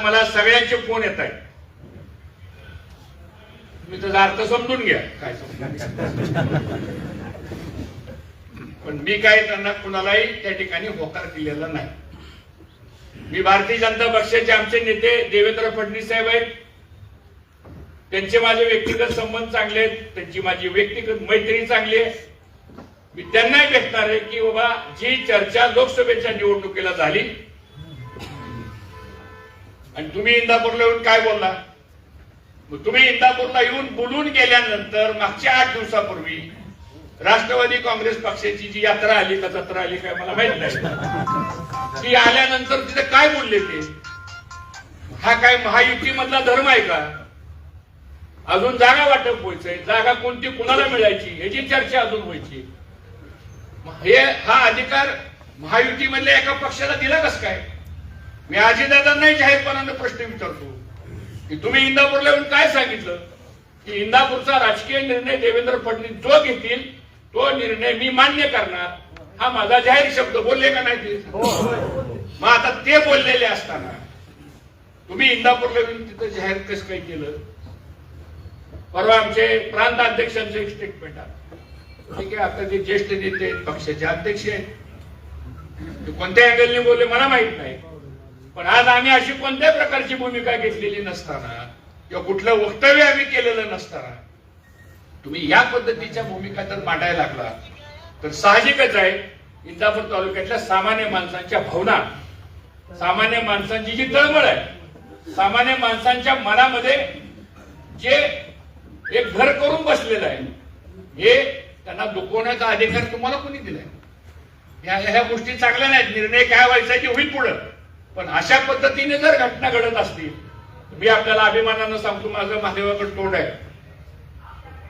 आज मला सगळ्यांचे फोन येत आहेत. मी त्याचा अर्थ समजून घ्या. काय पण मी काय त्यांना कुणालाही त्या ठिकाणी होकार दिलेला नाही. मी भारतीय जनता पक्षाचे आमचे नेते देवेंद्र फडणवीस साहेब आहेत. त्यांचे माझे व्यक्तिगत संबंध चांगले आहेत. त्यांची माझी व्यक्तिगत मैत्री चांगली आहे. मी त्यांनाही भेटणार आहे की बाबा जी चर्चा लोकसभेच्या निवडणुकीला झाली आणि तुम्ही इंदापूरला येऊन काय बोलला? मग तुम्ही इंदापूरला येऊन बोलून गेल्यानंतर मागच्या आठ दिवसापूर्वी राष्ट्रवादी काँग्रेस पक्षाची जी यात्रा आली का जत्रा आली काय मला माहीत नाही. ती आल्यानंतर तिथे काय बोलले ते? हा काय महायुतीमधला धर्म आहे का? अजून जागा वाटप व्हायचंय. जागा कोणती कुणाला मिळायची? याची चर्चा अजून व्हायची. हे हा अधिकार महायुतीमधल्या एका पक्षाला दिला कस काय? मी अजितदादांनाही जाहीरपणानं प्रश्न विचारतो की तुम्ही इंदापूरला येऊन काय सांगितलं? की इंदापूरचा राजकीय निर्णय देवेंद्र फडणवीस जो घेतील तो निर्णय मी मान्य करणार. हा माझा जाहीर शब्द बोलले का नाही ते? मग आता ते बोललेले असताना तुम्ही इंदापूरला येऊन तिथं जाहीर कसं काय केलं? परवा आमचे प्रांत अध्यक्षांचं एक स्टेटमेंट आहे ठीक आहे आता ते ज्येष्ठ नेते पक्षाचे अध्यक्ष आहेत ते कोणत्या अँगलने बोलले मला माहीत नाही. पण आज आम्ही अशी कोणत्या प्रकारची भूमिका घेतलेली नसताना किंवा कुठलं वक्तव्य आम्ही केलेलं नसताना तुम्ही या पद्धतीच्या भूमिका जर मांडायला लागला. तर साहजिकच आहे इंदापूर तालुक्यातल्या सामान्य माणसांच्या भावना सामान्य माणसांची जी तळमळ आहे सामान्य माणसांच्या मनामध्ये जे एक घर करून बसलेलं आहे हे त्यांना दुखवण्याचा अधिकार तुम्हाला कोणी दिलाय? ह्या ह्या गोष्टी चांगल्या नाहीत निर्णय काय व्हायचा की होईल पुढं? पण अशा पद्धतीने जर घटना घडत असतील मी आपल्याला अभिमानानं सांगतो माझं महादेवाकडे तोंड आहे.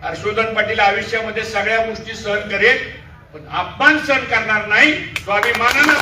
हर्षवर्धन पाटील आयुष्यामध्ये सगळ्या गोष्टी सहन करेल पण अपमान सहन करणार नाही तो अभिमानानं